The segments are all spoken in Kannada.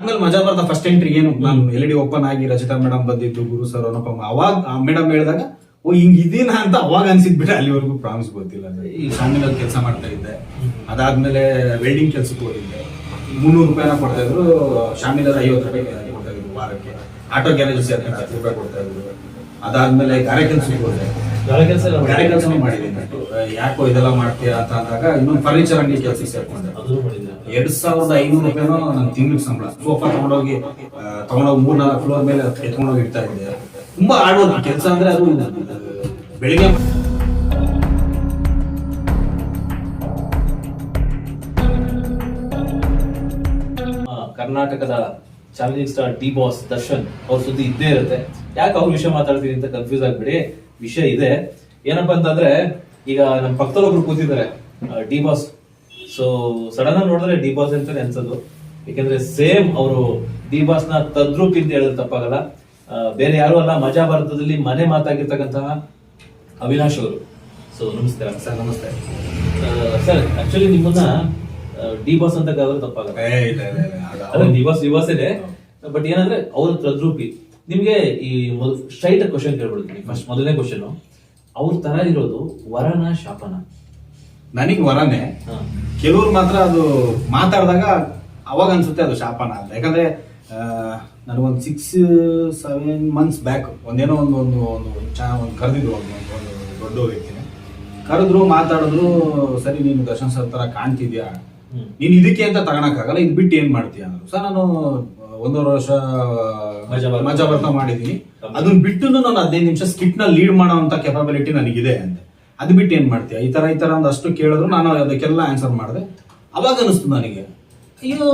ಆದ್ಮೇಲೆ ಮಜಾ ಬರ್ತಾ ಫಸ್ಟ್ ಎಂಟ್ರಿ ಏನು? ನಾನು ಎಲ್ ಡಿ ಓಪನ್ ಆಗಿ ರಚಿತಾ ಮೇಡಮ್ ಬಂದಿದ್ದು, ಗುರು ಸರ್ ಅನುಪಮ. ಅವಾಗ ಮೇಡಮ್ ಹೇಳಿದಾಗ, ಓ, ಹಿಂಗ್ ಇದೀನ ಅಂತ ಅವಾಗ ಅನ್ಸಿದ್ ಬಿಟ್ಟು ಅಲ್ಲಿವರೆಗೂ ಪ್ರಾಮಿಸ್ ಗೊತ್ತಿಲ್ಲ ಈ ಶಾಮಿನಲ್ಲಿ ಕೆಲಸ ಮಾಡ್ತಾ ಇದ್ದೆ. ಅದಾದ್ಮೇಲೆ ವೆಲ್ಡಿಂಗ್ ಕೆಲ್ಸಕ್ಕೆ ಹೋಗಿದ್ದೆ. ಮುನ್ನೂರು ರೂಪಾಯಿನ ಕೊಡ್ತಾ ಇದ್ರು. ಶಾಮಿಲರ್ ಐವತ್ತು ರೂಪಾಯಿ ಕೊಡ್ತಾ ಇದ್ರು ವಾರಕ್ಕೆ. ಆಟೋ ಗ್ಯಾರೇಜ್ ಸೇರ್ಕೊಂಡು ಹತ್ತು ರೂಪಾಯಿ ಕೊಡ್ತಾ ಇದ್ರು. ಅದಾದ್ಮೇಲೆ ಗಾರೆ ಕೆಲ್ಸಕ್ಕೆ ಹೋದೆ. ಗಾರೆ ಕೆಲಸ ಮಾಡಿದ್ದೀನಿ ಯಾಕೋ ಇದೆಲ್ಲ ಮಾಡ್ತೀರಾ ಅಂತ ಅಂದಾಗ ಇನ್ನೊಂದು ಫರ್ನಿಚರ್ ಅಂಗಡಿ ಕೆಲಸಕ್ಕೆ ಸೇರ್ಕೊಂಡೆ. ಎರಡ್ ಸಾವಿರದ ಐನೂರು ರೂಪಾಯಿನೋ ನನ್ನ ತಿಂಗ್ಳಿಗೆ ಸಂಬಳ. ಸೋಫಾ ತಗೊಂಡೋಗಿ ತಗೊಂಡೋಗಿ ಮೂರ್ ನಾಲ್ಕು ಫ್ಲೋರ್ ಮೇಲೆ ಎತ್ಕೊಂಡೋಗಿ ಇಡ್ತಾ ಇದ್ದೆ. ತುಂಬಾ ಆಡೋದು ಕೆಲಸ ಅಂದ್ರೆ ಅದು ಬೆಳಿಗ್ಗೆ ಕರ್ನಾಟಕದ challenging star D boss Darshan ಅವ್ರ ಸುದ್ದಿ ಇದ್ದೇ ಇರುತ್ತೆ. ಯಾಕೆ ಅವ್ರ ವಿಷಯ ಮಾತಾಡ್ತೀನಿ ಅಂತ ಕನ್ಫ್ಯೂಸ್ ಆಗ್ಬಿಡಿ. ವಿಷಯ ಇದೆ. ಏನಪ್ಪಾ ಅಂತಂದ್ರೆ, ಈಗ ನಮ್ಮ ಪಕ್ಕದಲ್ಲಿ ಕೂತಿದ್ದಾರೆ ಡಿ ಬಾಸ್. ಸೊ ಸಡನ್ ಆಗಿ ನೋಡಿದ್ರೆ ಡಿ ಬಾಸ್ ಅಂತಾನೆ ಅನ್ಸೋದು. ಯಾಕಂದ್ರೆ ಸೇಮ್ ಅವರು ಡಿ ಬಾಸ್ನ ತದ್ರೂಪ್ ಅಂತ ಹೇಳಿದ್ರೆ ತಪ್ಪಾಗಲ್ಲ. ಬೇರೆ ಯಾರು ಅಲ್ಲ, ಮಜಾ ಭಾರತದಲ್ಲಿ ಮನೆ ಮಾತಾಗಿರ್ತಕ್ಕಂತಹ ಅವಿನಾಶ್ ಅವರು. ಸೊ ನಮಸ್ಕಾರ ಸರ್, ನಮಸ್ತೆ. ಸರ್ ಆಕ್ಚುಲಿ ನಿಮ್ಮನ್ನ ಡಿ ಬಾಸ್ ಅಂತ ಕರೆದ್ರೆ ತಪ್ಪಾಗಲ್ಲ. ಏ, ಇಲ್ಲ, ಡಿ ಇಲ್ಲ, ಇದೆ. ಬಟ್ ಏನಂದ್ರೆ ಅವ್ರ ತದ್ರೂಪಿ ನಿಮ್ಗೆ ಈ ಸ್ಟ್ರೈಟ್ ಕ್ವಶನ್ ಕೇಳ್ಬಿಡ್ತೀನಿ ಫಸ್ಟ್ ಮೊದಲನೇ ಕ್ವಶನ್ ಅವ್ರ ತರ ಇರೋದು ವರನ ಶಾಪನ. ನನಗೆ ವರನೇ. ಕೆಲವ್ರು ಮಾತ್ರ ಅದು ಮಾತಾಡಿದಾಗ ಅವಾಗ ಅನ್ಸುತ್ತೆ ಅದು ಶಾಪನ ಅಂತ. ಯಾಕಂದ್ರೆ ನನಗೊಂದು ಸಿಕ್ಸ್ ಸೆವೆನ್ ಮಂತ್ಸ್ ಬ್ಯಾಕ್ ಒಂದೇನೋ ಒಂದು ಒಂದು ಒಂದು ಚಾ ಒಂದು ಕರೆದಿದ್ರು ಒಂದು ದೊಡ್ಡ ವ್ಯಕ್ತಿನೇ ಕರೆದ್ರು ಮಾತಾಡಿದ್ರು ಸರಿ ನೀನು ದರ್ಶನ್ ಸರ್ ತರ ಕಾಣ್ತಿದ್ಯಾ. ನೀನ್ ಇದಕ್ಕೆ ಅಂತ ತಗೊಳಕ್ಕಾಗಲ್ಲ ಇದು ಬಿಟ್ಟು ಏನ್ ಮಾಡ್ತೀಯ ಅಂದ್ರು. ಸರ್ ನಾನು ಒಂದೂವರೆ ವರ್ಷ ಮಜಾ ಬರ್ತಾ- ಮಾಡಿದೀನಿ. ಅದನ್ನ ಬಿಟ್ಟು ನಾನು ಹದಿನೈದು ನಿಮಿಷ ಸ್ಕಿಟ್ನ ಲೀಡ್ ಮಾಡೋ ಅಂತ ಕೆಪಾಬಿಲಿಟಿ ನನಗಿದೆ ಅಂತ ಅದು ಬಿಟ್ಟು ಏನ್ ಮಾಡ್ತೀಯ? ಈ ತರ ಈ ತರ ಒಂದಷ್ಟು ಕೇಳಿದ್ರು ನಾನು ಅದಕ್ಕೆಲ್ಲ ಆನ್ಸರ್ ಮಾಡಿದೆ. ಅವಾಗ ಅನಿಸ್ತು ನನಗೆ ಅಯ್ಯೋ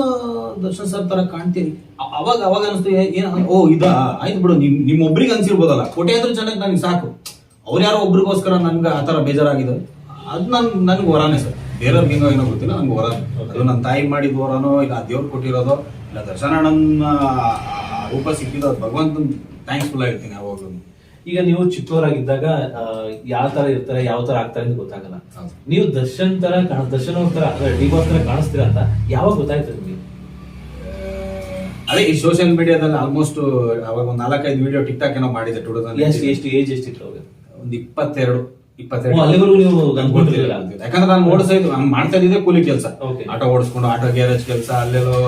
ದರ್ಶನ್ ಸರ್ ತರ ಕಾಣ್ತೀನಿ ಅವಾಗ ಅವಾಗ ಅನಿಸ್ತು ಏನು ಓ ಇದಾ? ಆಯ್ತು ಬಿಡು ನಿಮ್ ನಿಮ್ಮೊಬ್ರಿಗೆ ಅನ್ಸಿರ್ಬೋದಲ್ಲ. ಕೋಟ್ಯಾಂತರ ಜನಕ್ಕೆ ನನಗೆ ಸಾಕು. ಅವ್ರು ಯಾರೋ ಒಬ್ರಿಗೋಸ್ಕರ ನನ್ಗೆ ಆ ತರ ಬೇಜಾರಾಗಿದೆ. ಅದು ನನ್ ನನ್ಗೆ ವರಾನೇ ಸರ್. ಬೇರೆಯವ್ರಿಗೆ ಲಿಂಗ ಏನೋ ಗೊತ್ತಿಲ್ಲ ನಂಗೆ ವರ ಅದು ನನ್ನ ತಾಯಿ ಮಾಡಿದ ವರನೋ ಇಲ್ಲ ದೇವ್ರು ಕೊಟ್ಟಿರೋದೋ ಇಲ್ಲ ದರ್ಶನಣ್ಣನ ರೂಪ ಸಿಕ್ಕಿದ ಭಗವಂತನ ಥ್ಯಾಂಕ್ಸ್ಫುಲ್ ಆಗಿರ್ತೀನಿ ಯಾವಾಗಲೂ. ಈಗ ನೀವು ಚಿಕ್ಕವರಾಗಿದ್ದಾಗ ಯಾವ ತರ ಇರ್ತಾರೆ ಯಾವ ತರ ಆಗ್ತಾರೆ ಅಂತ ಗೊತ್ತಾಗಲ್ಲ. ನೀವು ದರ್ಶನ್ ತರ ದರ್ಶನ್ ತರ ಡಿಗೋಸ್ತರ ಕಾಣಿಸ್ತೀರ ತರ ಕಾಣಿಸ್ತೀರಾ ಅಂತ ಯಾವಾಗ ಗೊತ್ತಾಯ್ತು ನಿಮಗೆ? ಅದೇ ಈ ಸೋಷಿಯಲ್ ಮೀಡಿಯಾದಲ್ಲಿ ಆಲ್ಮೋಸ್ಟ್ ಅವಾಗ ಒಂದು ನಾಲ್ಕೈದು ವಿಡಿಯೋ ಟಿಕ್ ಟಾಕ್ ಏನೋ ಮಾಡಿದೆ ಟೂ ಎಷ್ಟು ತೌಸಂಡ್ ಎಷ್ಟು ಏಜ್ ಎಷ್ಟಿತ್ತು ಅವಾಗ? ಒಂದು ಇಪ್ಪತ್ತೆರಡು. ಇಪ್ಪತ್ತೆರಡು ಅಲ್ಲಿವರೆಗೂ ನೀವು. ಯಾಕಂದ್ರೆ ನಾನು ಓಡಿಸ್ತಾ ಇದ್ದೆ ನಾನು ಮಾಡ್ತಾ ಇದ್ದಿದ್ದೆ ಕೂಲಿ ಕೆಲಸ. ಆಟೋ ಓಡಿಸ್ಕೊಂಡು ಆಟೋ ಗ್ಯಾರೇಜ್ ಕೆಲಸ ಅಲ್ಲೆಲ್ಲೋ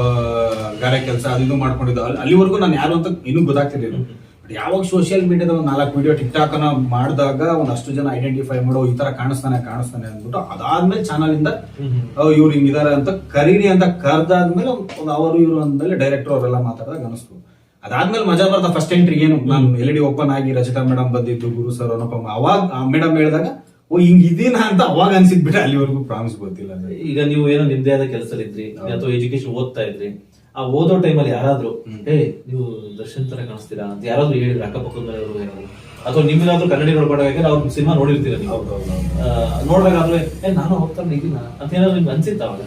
ಗಾರೆ ಕೆಲಸ ಅದು ಮಾಡ್ಕೊಂಡಿದ್ದು. ಅಲ್ಲಿ- ಅಲ್ಲಿವರೆಗೂ ನಾನು ಯಾರು ಅಂತ ಇನ್ನೂ ಗೊತ್ತಾಗ್ತಿರ್ಲಿಲ್ಲ. ಬಟ್ ಯಾವಾಗ ಸೋಷಿಯಲ್ ಮೀಡಿಯಾದ ಒಂದು ನಾಲ್ಕು ವಿಡಿಯೋ ಟಿಕ್ ಟಾಕ್ ಅನ್ನ ಮಾಡಿದಾಗ ಒಂದಷ್ಟು ಜನ ಐಡೆಂಟಿಫೈ ಮಾಡೋ ಈ ತರ ಕಾಣಿಸ್ತಾನೆ ಕಾಣಿಸ್ತಾನೆ ಅಂದ್ಬಿಟ್ಟು ಅದಾದ್ಮೇಲೆ ಚಾನಲ್ ಇಂದ ಇವ್ರು ಹಿಂಗಿದಾರೆ ಅಂತ ಕರೀರಿ ಅಂತ ಕರ್ದಾದ್ಮೇಲೆ ಒಂದು ಅವರು ಇವರು ಅಂದ್ಮೇಲೆ ಡೈರೆಕ್ಟರ್ ಅವರೆಲ್ಲ ಮಾತಾಡಿದಾಗ ಅನಿಸ್ತು. ಅದಾದ್ಮೇಲೆ ಮಜಾ ಬರ್ತಾ ಫಸ್ಟ್ ಎಂಟ್ರಿ ಏನು? ನಾನು ಎಲ್ ಡಿ ಓಪನ್ ಆಗಿ ರಚಿತಾ ಮೇಡಮ್ ಬಂದಿದ್ದು ಗುರು ಸರ್ ಅನುಪಮ. ಅವಾಗ ಆ ಮೇಡಮ್ ಹೇಳಿದಾಗ ಓ ಹಿಂಗ್ ಇದೀನ ಅಂತ ಅವಾಗ ಅನ್ಸಿದ್ ಬಿಟ್ಟು ಅಲ್ಲಿವರೆಗೂ ಪ್ರಾಮಿಸ್ ಗೊತ್ತಿಲ್ಲ ಈಗ ನೀವು ಏನೋ ನಿಮ್ದೇ ಆದ ಕೆಲಸದಲ್ಲಿದ್ರಿ ಅಥವಾ ಎಜುಕೇಶನ್ ಓದ್ತಾ ಇದ್ರಿ ಆ ಓದೋ ಟೈಮಲ್ಲಿ ಯಾರಾದ್ರೂ ಏ ನೀವು ದರ್ಶನ್ ತರ ಕಾಣಿಸ್ತೀರಾ? ಅಂತ ಯಾರಾದ್ರೂ ಹೇಳಿದ್ರೆ ಅಕ್ಕಪಕ್ಕದವರು ಅಥವಾ ನಿಮ್ಗಾದ್ರೂ ಕನ್ನಡಿಗಳು ನೋಡ್ಕೊಂಡಾಗ ಅವ್ರ ಸಿನಿಮಾ ನೋಡಿರ್ತೀರ ನೀವು? ನೋಡ್ಬೇಕಾದ್ರೆ ಏ ನಾನು ಹೋಗ್ತಾ ಇದ್ದೀನಿ? ಅಂತ ಏನಾದ್ರು ನಿಮ್ಗೆ ಅನ್ಸಿತ್ತ ಅವಾಗ?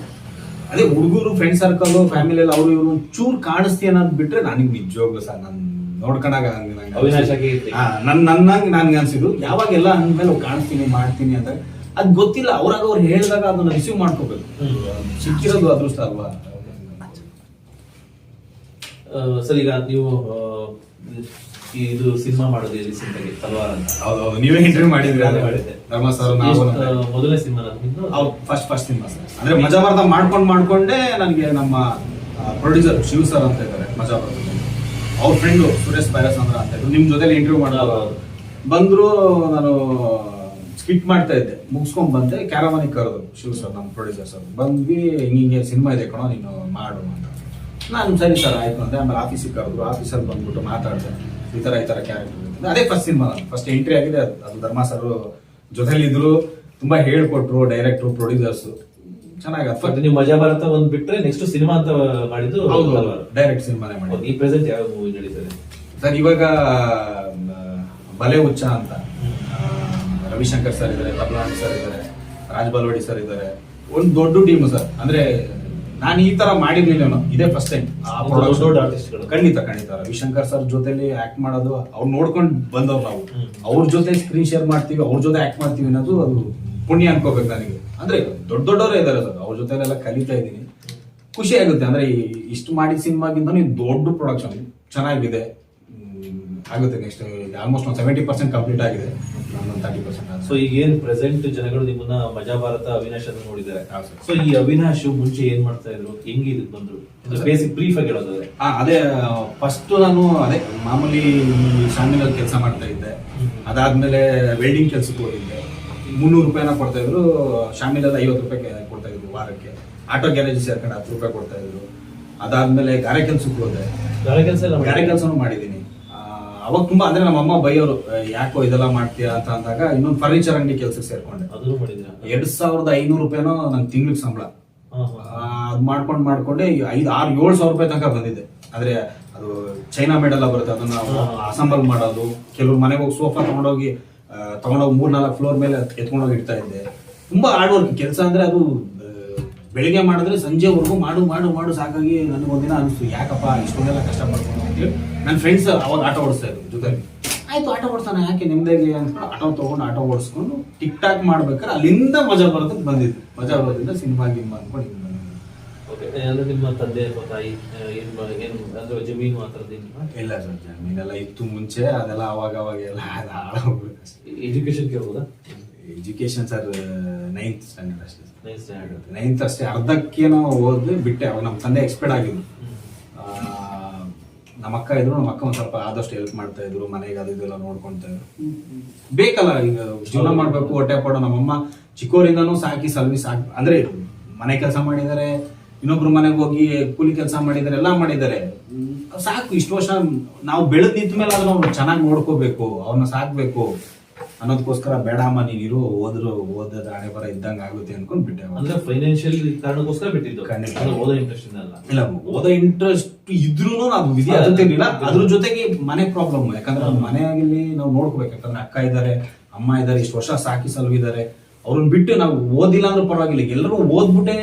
ಅದೇ ಹುಡುಗರು ಫ್ರೆಂಡ್ ಸರ್ಕಲ್ ಫ್ಯಾಮಿಲಿ ಅವರು ಇವರು ಚೂರ್ ಕಾಣಿಸ್ತಿ ಅನ್ನೋದು ಬಿಟ್ರೆ ನನಗೆ ನಿಜವಾಗ್ಲು ಸರ್ ನಾನು ನೋಡ್ಕೊಂಡಾಗ ಅವಿನಾಶ್ ಆಗಿ ನನ್ನ ನನ್ನಂಗ್ ನನ್ಗೆ ಅನ್ಸಿದ್ದು. ಯಾವಾಗೆಲ್ಲ ಅಂದ್ಮೇಲೆ ಓ, ಕಾಣಿಸ್ತೀನಿ ಮಾಡ್ತೀನಿ ಅಂತ ಅದ್ ಗೊತ್ತಿಲ್ಲ. ಅವ್ರಾಗ ಅವ್ರು ಹೇಳಿದಾಗ ಅದನ್ನ ರಿಸೀವ್ ಮಾಡ್ಕೋಬೇಕು. ಸಿಕ್ಕಿರೋದು ಅದೃಷ್ಟ ಅಲ್ವಾ? ಸರಿ ಈಗ ನೀವು ಇದು ಸಿನಿಮಾ ಮಾಡೋದು ರೀಸೆಂಟ್ ಆಗಿ ತಲ್ವಾರ್ ಅಂತ. ಹೌದು ನೀವೇ ಇಂಟರ್ವ್ಯೂ ಮಾಡಿದ್ರಿ ನಾನೇ ಮಾಡಿದ್ದೆ. ಧರ್ಮ ಸರ್ ನಾವು ಎಷ್ಟು, ಆ, ಮೊದಲನೇ ಸಿನಿಮಾ ನಿಮ್ದು. First first cinema sir. ಅಂದ್ರೆ ಮಜಾ ಬರ್ತಾ ಮಾಡ್ಕೊಂಡು ಮಾಡ್ಕೊಂಡೇ ನನಗೆ ನಮ್ಮ ಪ್ರೊಡ್ಯೂಸರ್ ಶಿವ್ ಸರ್ ಅಂತ ಇದ್ದಾರೆ ಮಜಾ ಬರ್ದ ಅವ್ರ ಫ್ರೆಂಡು ಸುರೇಶ್ ಬೈರಸಂದ್ರ ಅಂತ ಇದ್ರು. ನಿಮ್ ಜೊತೆಲಿ ಇಂಟರ್ವ್ಯೂ ಮಾಡೋದು ಹೌದು. ಬಂದ್ರು ನಾನು ಸ್ಕಿಟ್ ಮಾಡ್ತಾ ಇದ್ದೆ. ಮುಗಿಸ್ಕೊಂಡ್ ಬಂದೆ. ಕ್ಯಾರವಾನಿಗೆ ಕರೆದ್ರು ಶಿವ್ ಸರ್ ನಮ್ಮ ಪ್ರೊಡ್ಯೂಸರ್ ಸರ್ ಬಂದ್ವಿ ಹಿಂಗೆ ಸಿನಿಮಾ ಇದೆ ಕಣೋ ನೀನು ಮಾಡು ಅಂತ. ನಾನು ಸರಿ ಸರ್ ಆಯ್ತು ಅಂದೆ. ಆಮೇಲೆ ಆಫೀಸಿಗೆ ಕರೆದ್ರು. ಆಫೀಸಲ್ಲಿ ಬಂದ್ಬಿಟ್ಟು ಮಾತಾಡಿದೆ. ಈ ತರ ಈ ತರ ಕ್ಯಾರೆಕ್ಟರ್ ಅದೇ ಫಸ್ಟ್ ಸಿನಿಮಾ ಫಸ್ಟ್ ಎಂಟ್ರಿ ಆಗಿದೆ ಅದು- ಧರ್ಮಾ ಸರ್ ಜೊತೆಲಿದ್ರು ತುಂಬಾ ಹೇಳ್ಕೊಟ್ರು ಡೈರೆಕ್ಟ್ರು ಪ್ರೊಡ್ಯೂಸರ್ಸ್ ಚೆನ್ನಾಗಿ ನೀವು ಮಜಾ ಭಾರತ ಒಂದ್ ಬಿಟ್ರೆ ನೆಕ್ಸ್ಟ್ ಸಿನಿಮಾ ಅಂತ ಮಾಡಿದ್ದು. ಡೈರೆಕ್ಟ್ ಸಿನಿಮಾನೇ ಮಾಡಿ ಈ ಪ್ರೆಸೆಂಟ್ ಯಾವ ಮೂವಿ ನಡೀತದೆ? ಸರ್ ಇವಾಗ ಬಲೆ ಹುಚ್ಚ ಅಂತ. ರವಿಶಂಕರ್ ಸರ್ ಇದ್ದಾರೆ ತಬಲಾಣಿ ಸರ್ ಇದ್ದಾರೆ ರಾಜ್ ಬಲ್ವಾಡಿ ಸರ್ ಇದ್ದಾರೆ ಒಂದು ದೊಡ್ಡ ಟೀಮ್ ಸರ್ ಅಂದ್ರೆ ನಾನು ಈ ತರ ಮಾಡಿರ್ಲಿಲ್ಲ. ಇದೇ ಫಸ್ಟ್ ಟೈಮ್ ಆ. ಖಂಡಿತ ಖಂಡಿತ. ರವಿಶಂಕರ್ ಸರ್ ಜೊತೆಲಿ ಆಕ್ಟ್ ಮಾಡೋದು ಅವ್ರು ನೋಡ್ಕೊಂಡು ಬಂದವ್ರು ನಾವು. ಅವ್ರ ಜೊತೆ ಸ್ಕ್ರೀನ್ ಶೇರ್ ಮಾಡ್ತೀವಿ ಅವ್ರ ಜೊತೆ ಆಕ್ಟ್ ಮಾಡ್ತೀವಿ ಅನ್ನೋದು ಅದು ಪುಣ್ಯ ಅನ್ಕೋಬೇಕು ನನಗೆ. ಅಂದ್ರೆ ದೊಡ್ಡ ದೊಡ್ಡವರೇ ಇದ್ದಾರೆ ಸರ್ ಅವ್ರ ಜೊತೆಲೆಲ್ಲ ಕಲಿತಾ ಇದ್ದೀನಿ. ಖುಷಿ ಆಗುತ್ತೆ. ಅಂದ್ರೆ ಈ- ಇಷ್ಟು ಮಾಡಿದ ಸಿನಿಮಾಗಿಂತ ದೊಡ್ಡ ಪ್ರೊಡಕ್ಷನ್ ಚೆನ್ನಾಗಿದೆ. ಆಗುತ್ತೆ ನೆಕ್ಸ್ಟ್ ಆಲ್ಮೋಸ್ಟ್ ಒಂದು ಸೆವೆಂಟಿ ಪರ್ಸೆಂಟ್ ಕಂಪ್ಲೀಟ್ ಆಗಿದೆ. ಒಂದು ತರ್ಟಿ ಪರ್ಸೆಂಟ್ ಸೊ ಈಗ ಏನು ಪ್ರೆಸೆಂಟ್ ಜನಗಳು ನಿಮ್ಮನ್ನ ಮಜಾ ಭಾರತ ಅವಿನಾಶ್ ಅಂತ ನೋಡಿದ್ದಾರೆ. ಸೊ ಈ ಅವಿನಾಶ್ ಮುಂಚೆ ಏನ್ ಮಾಡ್ತಾ ಇದ್ರು? ಹೆಂಗೆ ಇದಕ್ಕೆ ಬಂದ್ರು? ಬೇಸಿಕ್ ಬ್ರೀಫ್ ಆಗಿ ಹೇಳೋದಾದ್ರೆ. ಹಾ ಅದೇ ಫಸ್ಟ್ ನಾನು ಅದೇ ಮಾಮೂಲಿ ಶಾಮಿಲ್ ಕೆಲಸ ಮಾಡ್ತಾ ಇದ್ದೆ. ಅದಾದ್ಮೇಲೆ ವೆಲ್ಡಿಂಗ್ ಕೆಲ್ಸಕ್ಕೆ ಹೋಗಿದ್ದೆ. ಮುನ್ನೂರು ರೂಪಾಯಿನ ಕೊಡ್ತಾ ಇದ್ರು ಶಾಮಿಲಲ್ಲಿ ಐವತ್ತು ರೂಪಾಯಿ ಕೊಡ್ತಾ ಇದ್ರು ವಾರಕ್ಕೆ. ಆಟೋ ಗ್ಯಾರೇಜ್ ಸೇರ್ಕೊಂಡು ಹತ್ತು ರೂಪಾಯಿ ಕೊಡ್ತಾ ಇದ್ರು. ಅದಾದ್ಮೇಲೆ ಗಾರೆ ಕೆಲ್ಸಕ್ಕೆ ಹೋದೆ. ಗಾರೆ ಕೆಲಸ ಗಾರೆ ಕೆಲಸನೂ ಮಾಡಿದ್ದೀನಿ. ಅವಾಗ ತುಂಬಾ ಅಂದ್ರೆ ನಮ್ಮ ಅಮ್ಮ ಬೈಯೋರು "ಏ, ಯಾಕೋ ಇದೆಲ್ಲ ಮಾಡ್ತೀಯಾ? ಅಂತ ಅಂದಾಗ ಇನ್ನೊಂದು ಫರ್ನಿಚರ್ ಅಂಗಡಿ ಕೆಲ್ಸಕ್ಕೆ ಸೇರ್ಕೊಂಡೆ. ಅದನ್ನು ಮಾಡಿದ್ರ ಎರಡ್ ಸಾವಿರದ ಐನೂರು ರೂಪಾಯಿನೋ ನನ್ ತಿಂಗ್ಳಿಗೆ ಸಂಬಳ. ಅದ್ ಮಾಡ್ಕೊಂಡು ಮಾಡ್ಕೊಂಡೆ ಐದು ಆರು ಏಳು ಸಾವಿರ ರೂಪಾಯಿ ತನಕ ಬಂದಿದೆ. ಆದ್ರೆ ಅದು ಚೈನಾ ಮೇಡ್ ಎಲ್ಲ ಬರುತ್ತೆ ಅದನ್ನ ಅಸೆಂಬಲ್ ಮಾಡೋದು. ಕೆಲವ್ರು ಮನೆಗೆ ಹೋಗಿ ಸೋಫಾ ತಗೊಂಡೋಗಿ ತಗೊಂಡೋಗಿ ಮೂರ್ ನಾಲ್ಕು ಫ್ಲೋರ್ ಮೇಲೆ ಎತ್ಕೊಂಡೋಗಿ ಇಡ್ತಾ ಇದ್ದೆ. ತುಂಬಾ ಹಾರ್ಡ್ ವರ್ಕ್ ಕೆಲಸ ಅಂದ್ರೆ ಅದು ಬೆಳಿಗ್ಗೆ ಮಾಡಿದ್ರೆ ಸಂಜೆವರೆಗೂ ಮಾಡು ಮಾಡು ಮಾಡು ಸಾಕಾಗಿ ನನಗೊಂದಿನ ಅನಿಸ್ತು. ಯಾಕಪ್ಪ ಇಷ್ಟೊಂದೆಲ್ಲ ಕಷ್ಟ ಮಾಡ್ಕೊಂಡು ಅಂತೇಳಿ ನನ್ನ ಫ್ರೆಂಡ್ಸ್ ಅವಾಗ ಆಟೋ ಓಡಿಸ್ತಾ ಇದ್ರು ಜೊತೆಲಿ. ಆಯ್ತು ಆಟೋ ಓಡಿಸೋಣ ಯಾಕೆ ನಿಮ್ದಾಗಿ ಅಂತ ಆಟೋ ತಗೊಂಡು ಆಟೋ ಓಡಿಸ್ಕೊಂಡು ಟಿಕ್ ಟಾಕ್ ಮಾಡ್ಬೇಕಾದ್ರೆ ಅಲ್ಲಿಂದ ಮಜಾ ಬರೋದಕ್ಕೆ ಬಂದಿದ್ದು. ಮಜಾ ಬರೋದ್ರಿಂದ ಸಿನಿಮಾ ಗಿನ್ಮಾ ಅನ್ಕೊಂಡು. ಓಕೆ ಅಂದ್ರೆ ನಿಮ್ಮ ತಂದೆ ಅಥವಾ ತಾಯಿ ಏನು ಮಾ- ಅಂದ್ರೆ ಜಮೀನು ಆ ಥರದ್ದು ಏನಿಲ್ವಾ? ಇಲ್ಲ ಸರ್ ಜಮೀನೆಲ್ಲ ಇತ್ತು ಮುಂಚೆ ಅದೆಲ್ಲ ಅವಾಗ ಅವಾಗ ಎಲ್ಲ ಎಜುಕೇಶನ್ ಕೇಳ್ಬೋದಾ? ಎಜುಕೇಶನ್ ಸರ್ ನೈನ್ತ್ ಸ್ಟ್ಯಾಂಡರ್ಡ್ ಅಷ್ಟೇ. ನೈಸ್ ಸ್ಟ್ಯಾಂಡರ್ಡ್ ನೈನ್ತ್ ಅಷ್ಟೇ ಅರ್ಧಕ್ಕೇನೋ ಓದಿ ಬಿಟ್ಟೆ ಅವಾಗ ನಮ್ಮ ತಂದೆ ಎಕ್ಸ್ಪೆಕ್ಟ್ ಆಗಿದ್ದು ನಮ್ಮ ಅಕ್ಕ ಇದ್ರು ನಮ್ಮ ಅಕ್ಕ ಒಂದ್ ಸ್ವಲ್ಪ ಆದಷ್ಟು ಹೆಲ್ಪ್ ಮಾಡ್ತಾ ಇದ್ರು ಮನೆಗೆ ಅದು ಇದೆಲ್ಲ ನೋಡ್ಕೊಂತ ಇದ್ರು. ಬೇಕಲ್ಲ ಈಗ ಜೀವನ ಮಾಡ್ಬೇಕು ಹೊಟ್ಟೆ ಪಡೋ ನಮ್ಮಮ್ಮ ಚಿಕ್ಕವರಿಂದನೂ ಸಾಕಿ ಸಲ್ವಿ ಸಾಕ್ ಅಂದ್ರೆ ಮನೆ ಕೆಲಸ ಮಾಡಿದ್ದಾರೆ ಇನ್ನೊಬ್ರು ಮನೆಗೆ ಹೋಗಿ ಕೂಲಿ ಕೆಲಸ ಮಾಡಿದ್ದಾರೆ ಎಲ್ಲ ಮಾಡಿದ್ದಾರೆ ಸಾಕು ಇಷ್ಟು ವರ್ಷ ನಾವು ಬೆಳೆದ್ ನಿಂತ ಮೇಲೆ ಅದನ್ನ ಚೆನ್ನಾಗಿ ನೋಡ್ಕೋಬೇಕು ಅವ್ರನ್ನ ಸಾಕ್ಬೇಕು. ಅನ್ನೋದಕ್ಕೋಸ್ಕರ ಬೇಡಮ್ಮ ನೀನಿರು ಓದ್ರು ಓದದ ಹಣೆ ಬರ ಇದ್ದಂಗೆ ಆಗುತ್ತೆ ಅನ್ಕೊಂಡ್ ಬಿಟ್ಟೆ. ಅಂದ್ರೆ ಫೈನಾನ್ಷಿಯಲ್ ಕಾರಣಕ್ಕೋಸ್ಕರ ಬಿಟ್ಟಿದ್ದು. ಖಂಡಿತ. ಓದೋ ಇಂಟ್ರೆಸ್ಟ್ ಅಲ್ಲ. ಇಲ್ಲ ಓದೋ ಇಂಟ್ರೆಸ್ಟ್ ಇದ್ರೂ ನಾವು ವಿಧಿ ಅದಂತೇನಿಲ್ಲ ಅದ್ರ ಜೊತೆಗೆ ಮನೆ ಪ್ರಾಬ್ಲಮ್ ಯಾಕಂದ್ರೆ ಮನೆ ಮನೆಯಲ್ಲಿ ನಾವು ನೋಡ್ಕೋಬೇಕು. ಯಾಕಂದ್ರೆ ಅಕ್ಕ ಇದ್ದಾರೆ ಅಮ್ಮ ಇದ್ದಾರೆ ಇಷ್ಟು ವರ್ಷ ಸಾಕಿ ಸಲುವಿದ್ದಾರೆ ಅವ್ರನ್ನ ಬಿಟ್ಟು ನಾವು ಓದಿಲ್ಲ ಅಂದ್ರೆ ಪರವಾಗಿಲ್ಲ. ಎಲ್ಲರೂ ಓದ್ಬಿಟ್ಟೆ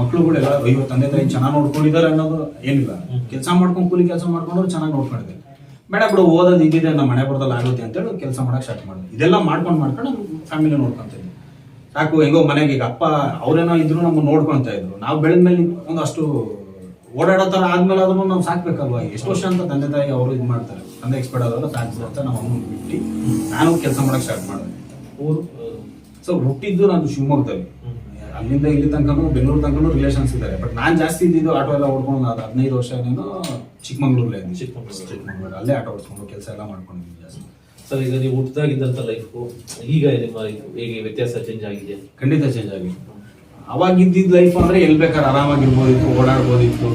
ಮಕ್ಳುಗಳೆಲ್ಲ ಅಯ್ಯೋ ತಂದೆ ತಾಯಿ ಚೆನ್ನಾಗಿ ನೋಡ್ಕೊಂಡಿದ್ದಾರೆ ಅನ್ನೋದು ಏನಿಲ್ಲ. ಕೆಲಸ ಮಾಡ್ಕೊಂಡು ಕೂಲಿ ಕೆಲಸ ಮಾಡ್ಕೊಂಡ್ರು ಚೆನ್ನಾಗಿ ನೋಡ್ಕೊಂಡಿದ್ದಾರೆ. ಬೇಡ ಬಿಡು ಓದೋದು ಇದ್ದಿದೆ ನಮ್ಮ ಮನೆ ಬರ್ದಲ್ಲಿ ಆಗುತ್ತೆ ಅಂತೇಳಿ ಕೆಲಸ ಮಾಡೋಕೆ ಸ್ಟಾರ್ಟ್ ಮಾಡಿದೆ ಇದೆಲ್ಲ ಮಾಡ್ಕೊಂಡು ಮಾಡ್ಕೊಂಡು ಫ್ಯಾಮಿಲಿ ನೋಡ್ಕೊಂತ ಇದ್ವಿ ಸಾಕು ಹೆಂಗೋ ಮನೆಗೆ ಈಗ ಅಪ್ಪ ಅವ್ರೇನೋ ಇದ್ರು ನಮ್ಮ ನೋಡ್ಕೊಂತ ಇದ್ರು. ನಾವು ಬೆಳೆದ್ಮೇಲೆ ಒಂದಷ್ಟು ಓಡಾಡೋ ಥರ ಆದ್ಮೇಲೆ ಅದನ್ನು ನಾವು ಸಾಕ್ಬೇಕಲ್ವಾ? ಎಷ್ಟು ವರ್ಷ ಅಂತ ತಂದೆ ತಾಯಿ ಅವರು ಇದು ಮಾಡ್ತಾರೆ. ತಂದೆ ಎಕ್ಸ್ಪರ್ಟ್ ಆದವರು ಸಾಕ್ಬೇಕು ಅಂತ ನಾವು ಅಮ್ಮನ ಬಿಟ್ಟು ನಾನು ಕೆಲಸ ಮಾಡೋಕೆ ಸ್ಟಾರ್ಟ್ ಮಾಡಿದೆ ಊರು? ಸೊ ಹುಟ್ಟಿದ್ದು ನಾನು ಶಿವಮೊಗ್ಗದಲ್ಲಿ. ಅಲ್ಲಿಂದ ಇಲ್ಲಿ ತನಕನೂ ಬೆಂಗಳೂರು ತನಕನೂ ರಿಲೇಷನ್ಸ್ ಇದ್ದಾರೆ ಬಟ್ ನಾನು ಜಾಸ್ತಿ ಇದ್ದಿದ್ದು ಆಟೋ ಎಲ್ಲ ಓಡ್ಕೊಂಡು ಅದು ಹದಿನೈದು ವರ್ಷ ನೀನು ಚಿಕ್ಕಮಂಗ್ಳೂರ್ಲೇ ಇದ್ದೀನಿ ಚಿಕ್ಕಮಂಗ್ಳೂರು. ಚಿಕ್ಕಮಂಗ್ಳೂರು. ಅಲ್ಲೇ ಆಟೋ ಓಡಿಸ್ಕೊಂಡು ಕೆಲಸ ಎಲ್ಲ ಮಾಡ್ಕೊಂಡಿದ್ದೀನಿ ಜಾಸ್ತಿ. ಸರ್ ಈಗ ನೀವು ಹುಟ್ಟದಾಗಿದ್ದಂತ ಲೈಫು ಈಗ ನಿಮ್ಮ ಹೇಗೆ ವ್ಯತ್ಯಾಸ ಚೇಂಜ್ ಆಗಿದೆ? ಖಂಡಿತ ಚೇಂಜ್ ಆಗಿದೆ. ಅವಾಗ ಇದ್ದಿದ್ದ ಲೈಫ್ ಅಂದ್ರೆ ಎಲ್ ಬೇಕಾದ್ರೆ ಆರಾಮಾಗಿರ್ಬೋದಿತ್ತು ಓಡಾಡ್ಬೋದಿತ್ತು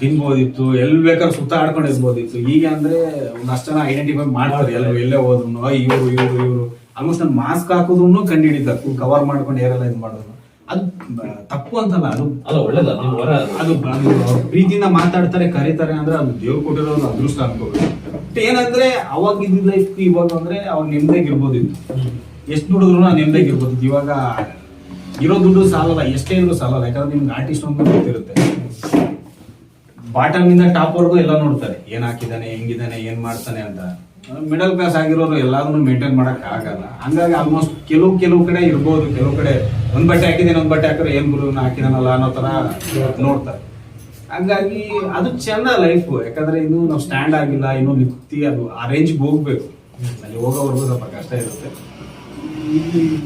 ತಿನ್ಬೋದಿತ್ತು ಎಲ್ ಬೇಕಾದ್ರೆ ಸುತ್ತಾಡ್ಕೊಂಡು ಇರ್ಬೋದಿತ್ತು ಈಗ ಅಂದ್ರೆ ಒಂದಷ್ಟು ಜನ ಐಡೆಂಟಿಫೈ ಮಾಡ್ತಾರೆ ಎಲ್ಲ ಎಲ್ಲೇ ಹೋದ್ರು ಇವರು ಇವರು ಇವರು. ಆಲ್ಮೋಸ್ಟ್ ನಾನು ಮಾಸ್ಕ್ ಹಾಕೋದನ್ನು ಕಂಡು ಹಿಡಿತಾರೆ. ಕವರ್ ಮಾಡ್ಕೊಂಡು ಏರೆಲ್ಲ ಇದು ಮಾಡೋದು. ಅದು ತಪ್ಪು ಅಂತಲ್ಲ ಅದು. ಅಲ್ಲ ಒಳ್ಳೇದ ಅದು ಅವ್ರ ಪ್ರೀತಿಯಿಂದ ಮಾತಾಡ್ತಾರೆ ಕರೀತಾರೆ ಅಂದ್ರೆ ಅದು ದೇವ್ರು ಒಂದು ಅದೃಷ್ಟ ಅನ್ಕೋಬೇಕು. ಬಟ್ ಏನಂದ್ರೆ ಅವಾಗ ಇದ್ದಿದ್ದ ಇತ್ತು ಇವಾಗ ಅಂದ್ರೆ ಅವಾಗ ಇರ್ಬೋದು ಇದು ಎಷ್ಟು ದುಡಿದ್ರು ನಾನು ನೆಮ್ಮದಿಯಾಗಿ ಇರ್ಬೋದು ಇವಾಗ ಇರೋ ದುಡ್ಡು ಸಾಲಲ್ಲ ಎಷ್ಟೇ ಇದ್ರು ಸಾಲಲ್ಲ. ಯಾಕಂದ್ರೆ ನಿಮ್ಗೆ ಆರ್ಟಿಸ್ಟ್ ಅಂತ ಗೊತ್ತಿರುತ್ತೆ. ಬಾಟಮ್ ಇಂದ ಟಾಪ್ ವರ್ಗು ಎಲ್ಲ ನೋಡ್ತಾರೆ. ಏನ್ ಹಾಕಿದಾನೆ ಹೆಂಗಿದಾನೆ ಏನ್ ಮಾಡ್ತಾನೆ ಅಂತ. ಮಿಡಲ್ ಕ್ಲಾಸ್ ಆಗಿರೋರು ಎಲ್ಲಾದ್ರೂ ಮೇಂಟೈನ್ ಮಾಡಕ್ ಆಗಲ್ಲ. ಹಂಗಾಗಿ ಆಲ್ಮೋಸ್ಟ್ ಕೆಲವು ಕೆಲವು ಕಡೆ ಇರ್ಬೋದು, ಕೆಲವು ಕಡೆ ಒಂದ್ ಬಟ್ಟೆ ಹಾಕಿದ್ದೇನೆ ಒಂದು ಬಟ್ಟೆ ಹಾಕಿದ್ರೆ ಏನ್ ಗುರು ಹಾಕಿದಾನಲ್ಲ ಅನ್ನೋ ತರ ನೋಡ್ತಾರೆ. ಹಂಗಾಗಿ ಅದು ಚೆಂದ ಲೈಫ್ ಯಾಕಂದ್ರೆ ಇನ್ನು ನಾವು ಸ್ಟ್ಯಾಂಡ್ ಆಗಿಲ್ಲ, ಇನ್ನು ನಿಂತಿ ಅದು ಆ ರೇಂಜ್ಗೆ ಹೋಗ್ಬೇಕು. ಅಲ್ಲಿ ಹೋಗೋವರೆಗೂ ಸ್ವಲ್ಪ ಕಷ್ಟ ಇರುತ್ತೆ.